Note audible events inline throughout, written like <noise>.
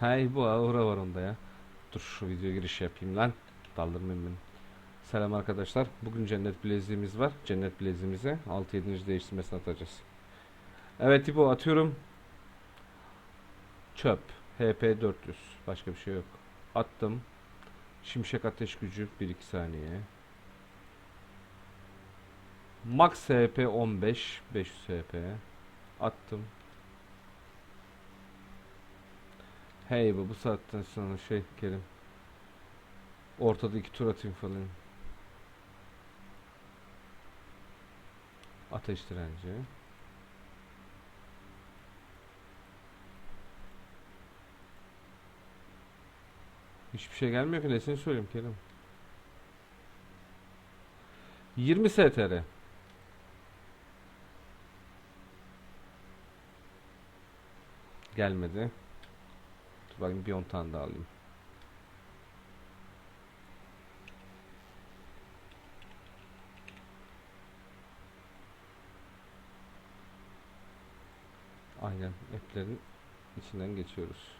Hey bu aura var onda ya. Dur şu video giriş yapayım lan. Daldırmayın beni. Selam arkadaşlar. Bugün cennet bileziğimiz var. Cennet bileziğimize 6-7. değiştirmesini atacağız. Evet İbo atıyorum. Çöp. HP 400. Başka bir şey yok. Attım. Şimşek ateş gücü 1-2 saniye. Max HP 15. 500 HP. Attım. Hey bu bu saatten sonra şey Kerim. Ortada iki tur atayım falan. Ateş direnci. Hiçbir şey gelmiyor ki nesini söyleyeyim Kerim. 20 STR. Gelmedi. Bakayım bir 10 tane daha alayım. Aynen app'lerin içinden geçiyoruz.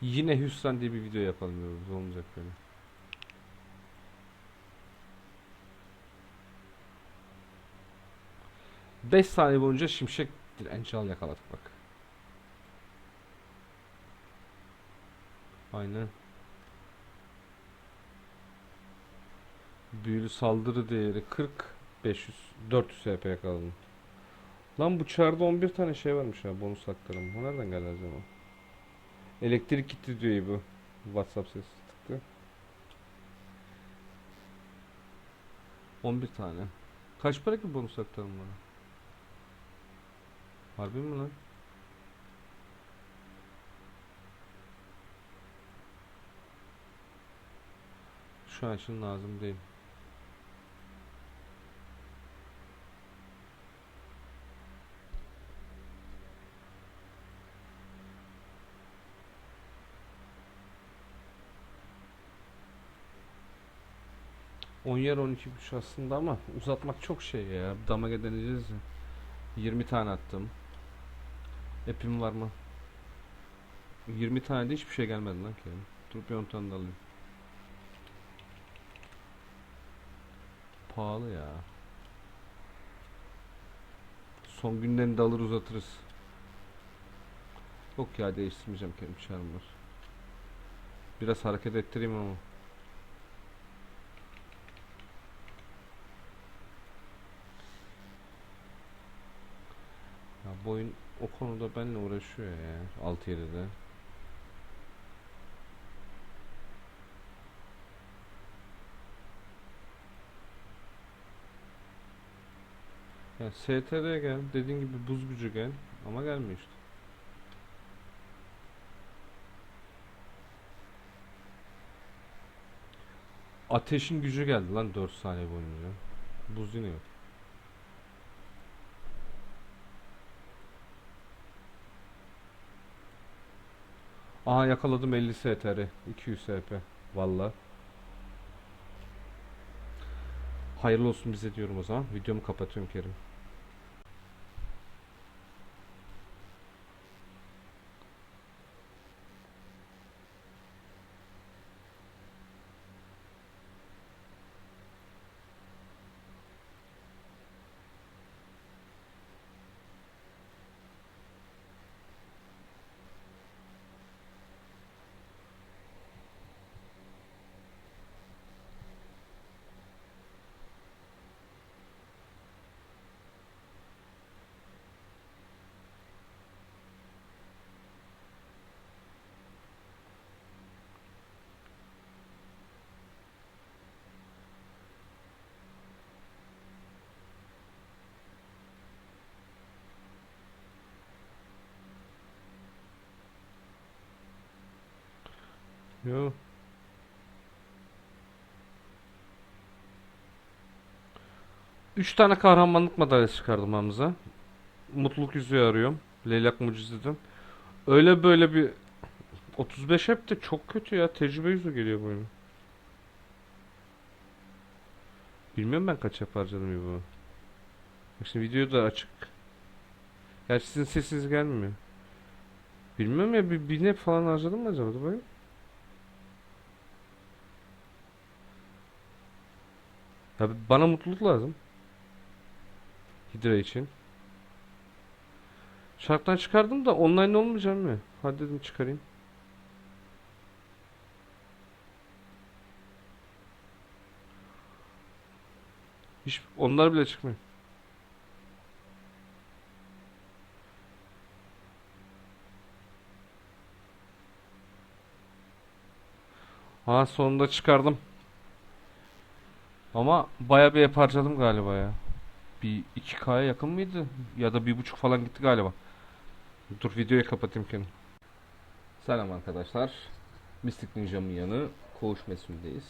Yine Hüsran diye bir video yapalım diyoruz. Olmayacak böyle. Beş saniye boyunca şimşek direnci al yakaladık bak. Aynen. Büyülü saldırı değeri 40 500 400 HP yakaladım. Lan bu çarda 11 tane şey varmış ha bonus haklarım. Bu nereden geldi acaba? Elektrik gitti diyor bu. WhatsApp sesi tıktı. 11 tane. Kaç para ki bonus haklarım bana? Harbi mi lan? Şu an için lazım değil. On yer 12 buçuk aslında ama uzatmak çok şey ya. Damaga deneyeceğiz ya. 20 tane attım. Epim var mı? 20 tane de hiçbir şey gelmedi lan Kerim. Dur bir 10 tane de alayım. Pahalı ya. Son günlerini de alır uzatırız. Yok ya değiştirmeyeceğim Kerim çarım var. Biraz hareket ettireyim ama. Ya bu o konuda benimle uğraşıyor ya 6-7'de. Ya STR'ye gel, dediğin gibi buz gücü gel ama gelmiyor. Ateşin gücü geldi lan 4 saniye boyunca. Buz yine yok. Aha yakaladım 50 STR 200 SP Valla. Hayırlı olsun bize diyorum o zaman. Videomu kapatıyorum Kerim Yo Üç tane kahramanlık madalyası çıkardım Hamza. Mutluluk yüzüğü arıyorum. Leylak mucizeden. Öyle böyle bir 35 hep de çok kötü ya. Tecrübe yüzü geliyor bu oyuna. Bilmiyorum ben kaç yap harcadım bu. Şimdi video da açık. Gerçi sizin sesiniz gelmiyor. Bilmiyorum ya bir, bir falan harcadım mı acaba? Dur bakayım. Ya bana mutluluk lazım. Hidra için. Şarttan çıkardım da online olmayacağım mı? Hadi dedim çıkarayım. Hiç onlar bile çıkmıyor. Ha sonunda çıkardım. Ama bayağı bir harcadım galiba ya. Bir 2K'ya yakın mıydı? Ya da bir buçuk falan gitti galiba. Dur videoyu kapatayım kendim. Selam arkadaşlar. Mystic Ninja'mın yanı koğuş mesulündeyiz.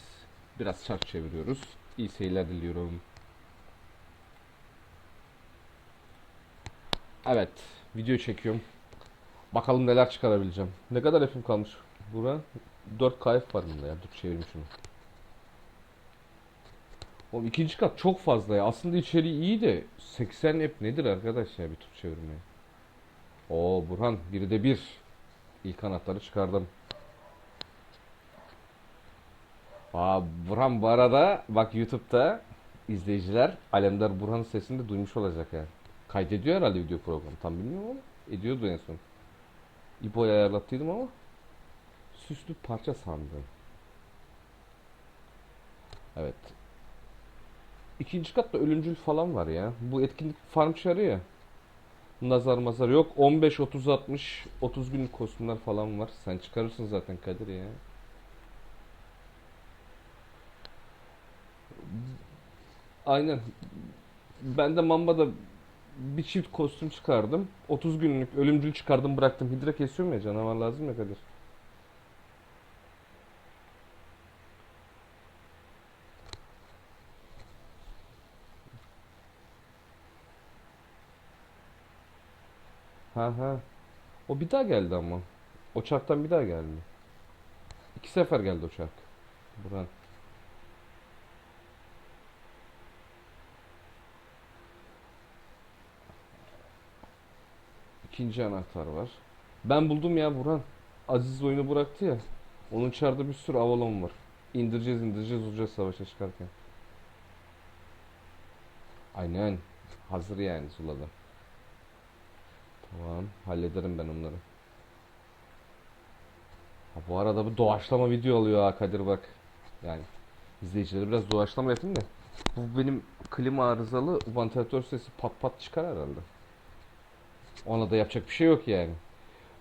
Biraz çark çeviriyoruz. İyi seyirler diliyorum. Evet, video çekiyorum. Bakalım neler çıkarabileceğim. Ne kadar F'im kalmış? Bura 4 KF var bunda ya. Dur çevireyim şunu. Oğlum ikinci kat çok fazla ya. Aslında içeriği iyi de 80 ep nedir arkadaş ya bir tur çevirmeye. Oo Burhan biri de bir. İlk anahtarı çıkardım. Aa Burhan bu arada bak YouTube'da izleyiciler Alemdar Burhan'ın sesini de duymuş olacak yani. Kaydediyor herhalde video programı. Tam bilmiyorum ama ediyordu en son. İbo'ya ayarlattıydım ama süslü parça sandım. Evet. İkinci katta ölümcül falan var ya. Bu etkinlik farm çarı ya. Nazar mazar yok. 15 30 60 30 günlük kostümler falan var. Sen çıkarırsın zaten Kadir ya. Aynen. Ben de Mamba'da bir çift kostüm çıkardım. 30 günlük ölümcül çıkardım bıraktım. Hidra kesiyorum ya canavar lazım ya Kadir. Ha ha. O bir daha geldi ama. O bir daha geldi. İki sefer geldi o çark. Buran. İkinci anahtar var. Ben buldum ya Burhan. Aziz oyunu bıraktı ya. Onun çarda bir sürü Avalon var. İndireceğiz indireceğiz olacağız savaşa çıkarken. Aynen. Hazır yani Zula'da. Tamam. Hallederim ben onları. Ha, bu arada bu doğaçlama video alıyor ha Kadir bak. Yani izleyicilere biraz doğaçlama yapayım da. Bu benim klima arızalı vantilatör sesi pat pat çıkar herhalde. Ona da yapacak bir şey yok yani.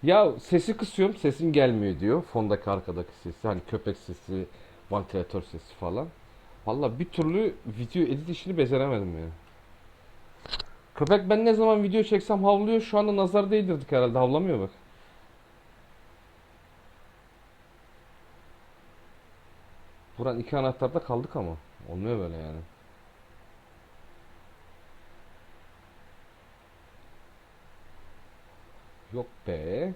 Ya sesi kısıyorum sesim gelmiyor diyor. Fondaki arkadaki sesi hani köpek sesi, vantilatör sesi falan. Valla bir türlü video edit işini beceremedim yani. Köpek ben ne zaman video çeksem havlıyor. Şu anda nazar değdirdik herhalde. Havlamıyor bak. Buran iki anahtarda kaldık ama. Olmuyor böyle yani. Yok be.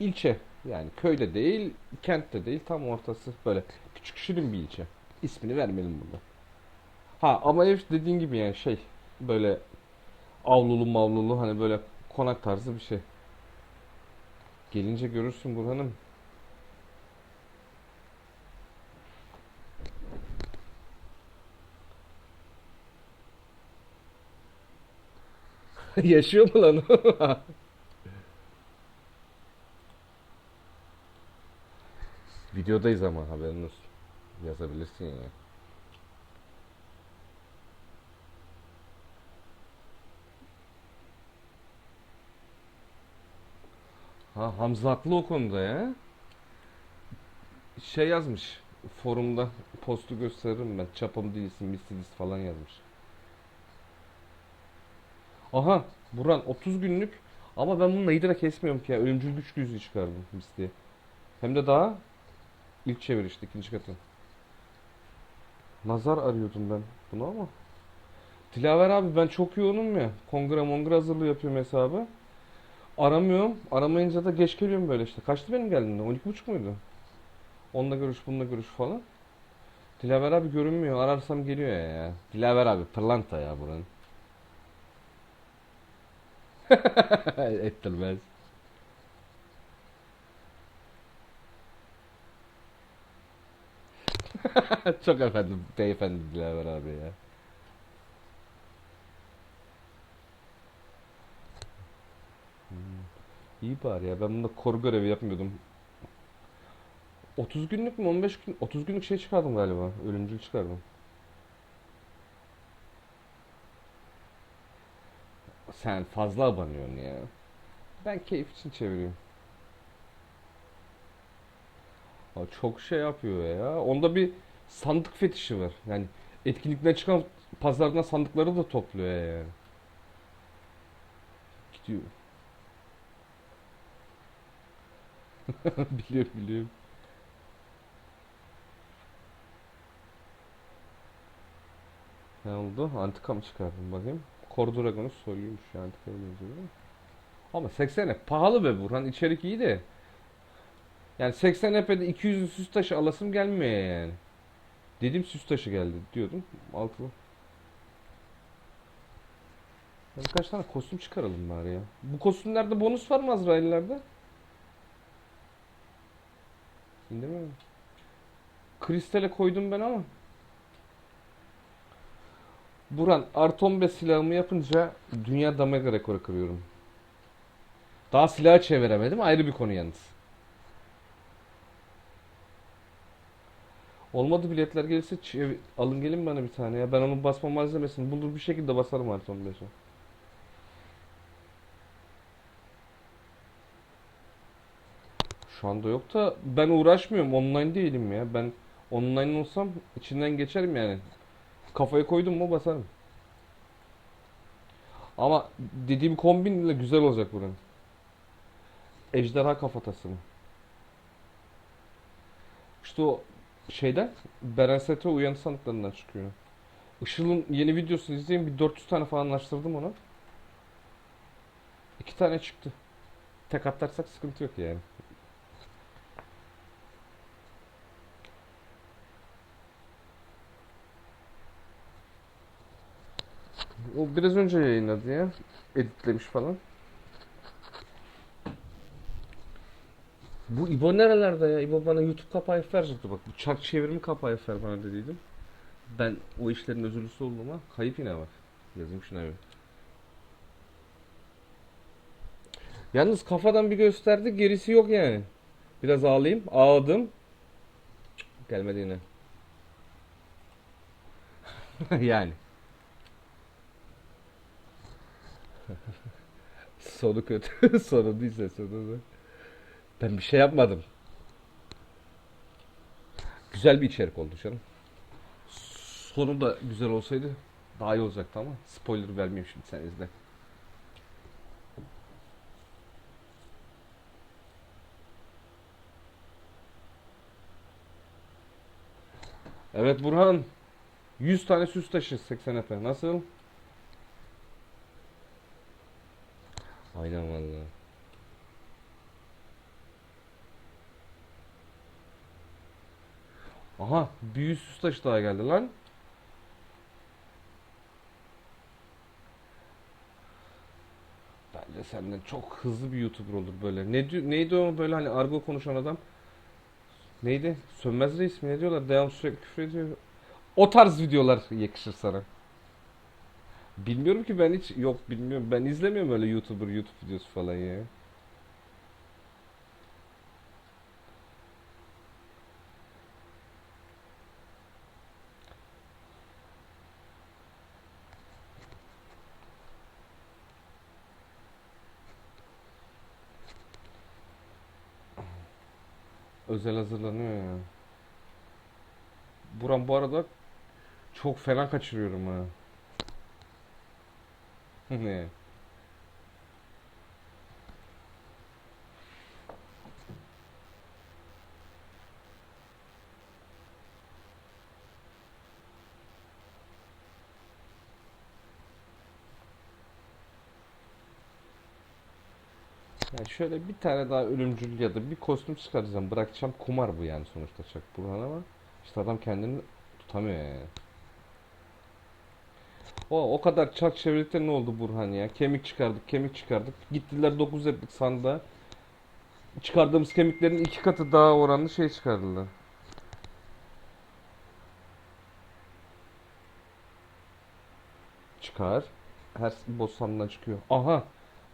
İlçe. Yani köyde değil, kentte değil, tam ortası böyle küçük şirin bir ilçe. İsmini vermeyelim burada. Ha ama ev dediğin gibi yani şey böyle avlulu mavlulu hani böyle konak tarzı bir şey. Gelince görürsün Burhan'ım. <laughs> Yaşıyor mu lan? <laughs> Videodayız ama haberin olsun. Yazabilirsin ya. Ha Hamza o konuda ya. Şey yazmış forumda postu gösteririm ben. Çapım değilsin, misliyiz falan yazmış. Aha Buran 30 günlük ama ben bununla hidra kesmiyorum ki ya. Ölümcül güç yüzüğü çıkardım misliye. Hem de daha ilk çevirişte ikinci katı. Nazar arıyordum ben bunu ama. Dilaver abi ben çok yoğunum ya. Kongre mongre hazırlığı yapıyorum hesabı. Aramıyorum. Aramayınca da geç geliyorum böyle işte. Kaçtı benim geldiğimde? 12.30 muydu? Onunla görüş, bununla görüş falan. Dilaver abi görünmüyor. Ararsam geliyor ya. Dilaver abi pırlanta ya buranın. <laughs> Ettirmez. <laughs> Çok efendim, beyefendi Dilaver abi ya. İyi bari ya ben bunda koru görevi yapmıyordum. 30 günlük mü 15 gün 30 günlük şey çıkardım galiba. Ölümcül çıkardım. Sen fazla abanıyorsun ya. Ben keyif için çeviriyorum. Ha, çok şey yapıyor ya. Onda bir sandık fetişi var. Yani etkinlikten çıkan pazardan sandıkları da topluyor yani. Gidiyor. <laughs> Biliyorum biliyorum. Ne oldu? Antika mı çıkardım bakayım. Kor Dragon'u soyuyormuş ya antikaya benziyor? Ama 80 EP pahalı be Burhan. içerik iyi de. Yani 80 EP'de 200 süs taşı alasım gelmiyor yani. Dedim süs taşı geldi diyordum. Altılı. Birkaç tane kostüm çıkaralım bari ya. Bu kostümlerde bonus var mı Azrail'lerde? Değil mi? Kristale koydum ben ama. Buran artı 15 silahımı yapınca dünya damage rekoru kırıyorum. Daha silahı çeviremedim ayrı bir konu yalnız. Olmadı biletler gelirse alın gelin bana bir tane ya. Ben onun basma malzemesini bulur bir şekilde basarım artı 15'e. Şu anda yok da ben uğraşmıyorum. Online değilim ya. Ben online olsam içinden geçerim yani. Kafaya koydum mu basarım. Ama dediğim kombinle güzel olacak buranın. Ejderha kafatası mı? İşte o şeyden Beren Sete uyanı sandıklarından çıkıyor. Işıl'ın yeni videosunu izleyin bir 400 tane falan açtırdım ona. İki tane çıktı. Tek atarsak sıkıntı yok yani. O biraz önce yayınladı ya. Editlemiş falan. Bu İbo nerelerde ya? İbo bana YouTube kapağı verecekti bak. Bu çark çevirimi kapağı ver bana dediydim. Ben o işlerin özürlüsü olduğuma kayıp yine bak. Yazayım şuna bir. Yalnız kafadan bir gösterdi gerisi yok yani. Biraz ağlayayım. Ağladım. Gelmedi yine. <laughs> yani. <laughs> Sonu kötü. <laughs> Sonu değilse sonu da. Ben bir şey yapmadım. Güzel bir içerik oldu canım. Sonu da güzel olsaydı daha iyi olacaktı ama spoiler vermeyeyim şimdi sen izle. Evet Burhan. 100 tane süs taşı 80 efe. Nasıl? Aynen vallahi. Aha, bir yüz süs taşı daha geldi lan. Bence senden çok hızlı bir YouTuber olur böyle. Ne di- neydi o böyle hani argo konuşan adam? Neydi? Sönmez Reis mi? Ne diyorlar? Devam sürekli küfür ediyor. O tarz videolar yakışır sana. Bilmiyorum ki ben hiç yok bilmiyorum. Ben izlemiyorum öyle YouTuber YouTube videosu falan ya. Özel hazırlanıyor ya. Buram bu arada çok fena kaçırıyorum ha. Yani şöyle bir tane daha ölümcül ya da bir kostüm çıkaracağım. Bırakacağım kumar bu yani sonuçta Çak Burhan ama işte adam kendini tutamıyor yani. O, o kadar çark çevirdikleri ne oldu Burhan ya? Kemik çıkardık, kemik çıkardık. Gittiler 9 ettik sandığa. Çıkardığımız kemiklerin iki katı daha oranlı şey çıkardılar. Çıkar. Her boss çıkıyor. Aha.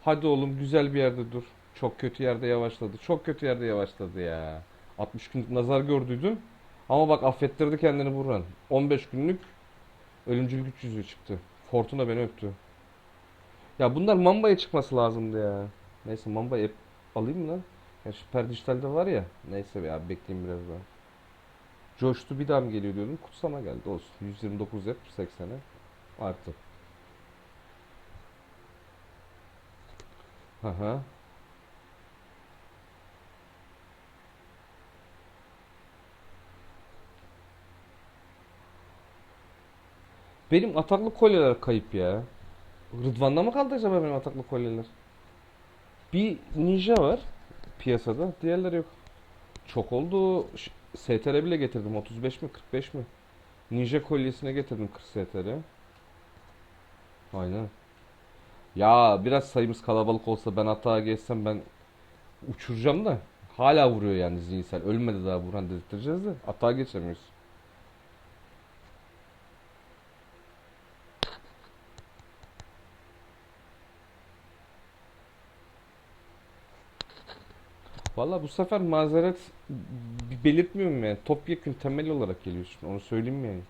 Hadi oğlum güzel bir yerde dur. Çok kötü yerde yavaşladı. Çok kötü yerde yavaşladı ya. 60 günlük nazar gördüydün. Ama bak affettirdi kendini Burhan. 15 günlük ölümcül güç yüzüğü çıktı. Fortuna beni öptü. Ya bunlar Mamba'ya çıkması lazımdı ya. Neyse Mamba'yı alayım mı lan? Ya Süper Dijital'de var ya. Neyse ya bekleyeyim biraz daha. Coştu bir daha mı geliyor diyordum. Kutsama geldi olsun. 129 yap 80'e artı. Aha. Benim ataklı kolyeler kayıp ya. Rıdvan'da mı kaldı acaba benim ataklı kolyeler? Bir ninja var piyasada. Diğerleri yok. Çok oldu. STR bile getirdim. 35 mi 45 mi? Ninja kolyesine getirdim 40 STR. Aynen. Ya biraz sayımız kalabalık olsa ben atağa geçsem ben uçuracağım da. Hala vuruyor yani zihinsel. Ölmedi daha Burhan dedirteceğiz de. Atağa geçemiyoruz. Valla bu sefer mazeret belirtmiyorum yani. Topyekün temel olarak geliyorsun. Onu söyleyeyim yani.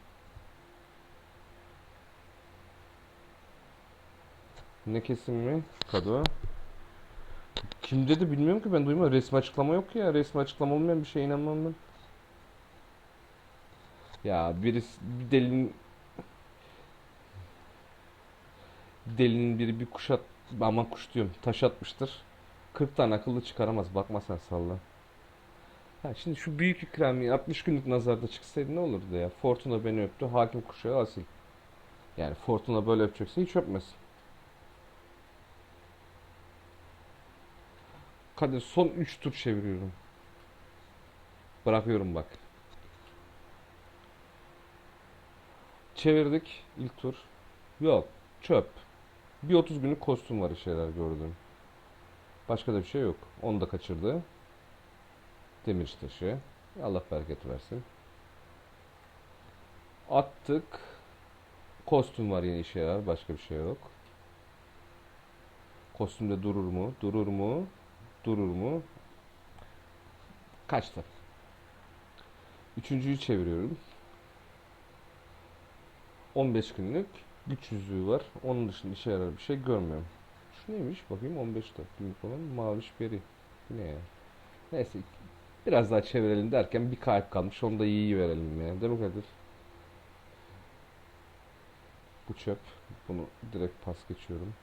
Ne kesim mi? Kado. Kim dedi bilmiyorum ki ben duymadım. Resmi açıklama yok ya. Resmi açıklama olmayan bir şeye inanmam ben. Ya birisi bir delinin delinin biri bir kuş at aman kuş diyorum taş atmıştır. 40 tane akıllı çıkaramaz. Bakma sen salla. Ha şimdi şu büyük ikramiye 60 günlük nazarda çıksaydı ne olurdu ya? Fortuna beni öptü. Hakim kuşağı asil. Yani Fortuna böyle öpecekse hiç öpmesin. Kadir son 3 tur çeviriyorum. Bırakıyorum bak. Çevirdik ilk tur. Yok. Çöp. Bir 30 günlük kostüm var şeyler gördüm. Başka da bir şey yok. Onu da kaçırdı. Demir taşı. Allah bereket versin. Attık. Kostüm var yine işe yarar. Başka bir şey yok. Kostümde durur mu? Durur mu? Durur mu? Kaçtı. Üçüncüyü çeviriyorum. 15 günlük güç yüzüğü var. Onun dışında işe yarar bir şey görmüyorum. Neymiş? Bakayım 15 dakikalık olan maviş beri. Ne ya? Neyse. Biraz daha çevirelim derken bir kayıp kalmış. Onu da iyi verelim ya. Değil mi? Bu çöp. Bunu direkt pas geçiyorum.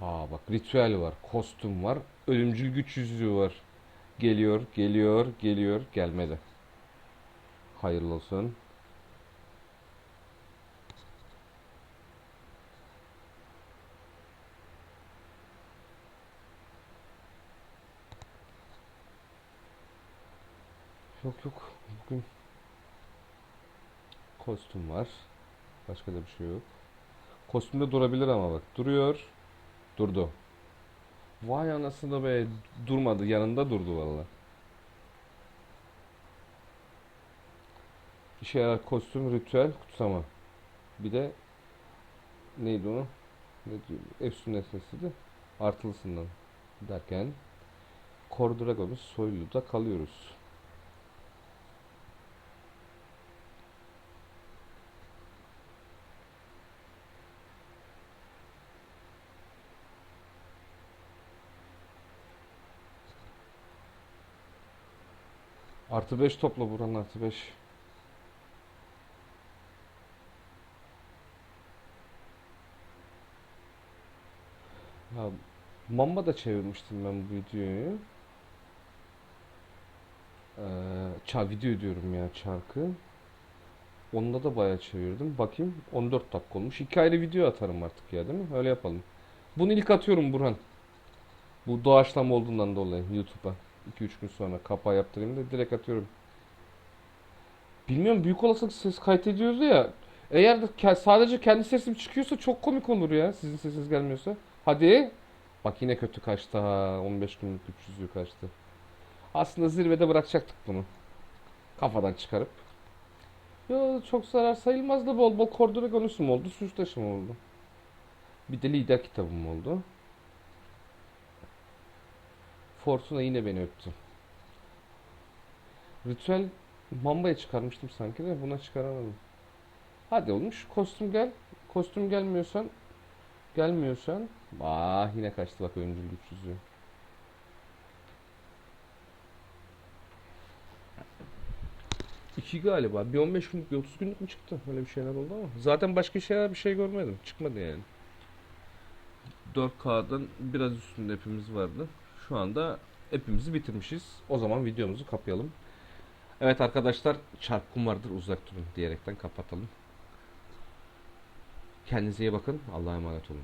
Aa bak ritüel var. Kostüm var. Ölümcül güç yüzüğü var. Geliyor, geliyor, geliyor. Gelmedi. Hayırlı olsun. Yok yok. Bugün kostüm var. Başka da bir şey yok. Kostümde durabilir ama bak. Duruyor. Durdu. Vay anasını be. Durmadı. Yanında durdu valla. İşe yarar kostüm, ritüel, kutsama. Bir de neydi o? Ne diyor? Efsun nesnesi de artılısından derken Kor Dragon'un soyluda kalıyoruz. Artı 5 topla buranın artı 5. Ya Mamba da çevirmiştim ben bu videoyu. Ee, ça video diyorum ya çarkı. Onda da bayağı çevirdim. Bakayım 14 dakika olmuş. İki ayrı video atarım artık ya değil mi? Öyle yapalım. Bunu ilk atıyorum Burhan. Bu doğaçlama olduğundan dolayı YouTube'a. 2-3 gün sonra kapağı yaptırayım da direkt atıyorum. Bilmiyorum büyük olasılık ses kaydediyoruz ya. Eğer ke- sadece kendi sesim çıkıyorsa çok komik olur ya. Sizin sesiniz gelmiyorsa. Hadi. Bak yine kötü kaçtı ha. 15 günlük 300'lük kaçtı. Aslında zirvede bırakacaktık bunu. Kafadan çıkarıp. Yo çok zarar sayılmaz da bol bol kordura konusum oldu. Süs taşım oldu. Bir de lider kitabım oldu. Fortuna yine beni öptü. Ritüel Mamba'ya çıkarmıştım sanki de buna çıkaramadım. Hadi olmuş. Kostüm gel. Kostüm gelmiyorsan gelmiyorsan ah yine kaçtı bak öncül güç yüzüğü. İki galiba. Bir 15 günlük bir 30 günlük mü çıktı? Öyle bir şeyler oldu ama. Zaten başka şeyler bir şey görmedim. Çıkmadı yani. 4K'dan biraz üstünde hepimiz vardı. Şu anda hepimizi bitirmişiz. O zaman videomuzu kapayalım. Evet arkadaşlar çarpım vardır uzak durun diyerekten kapatalım. Kendinize iyi bakın. Allah'a emanet olun.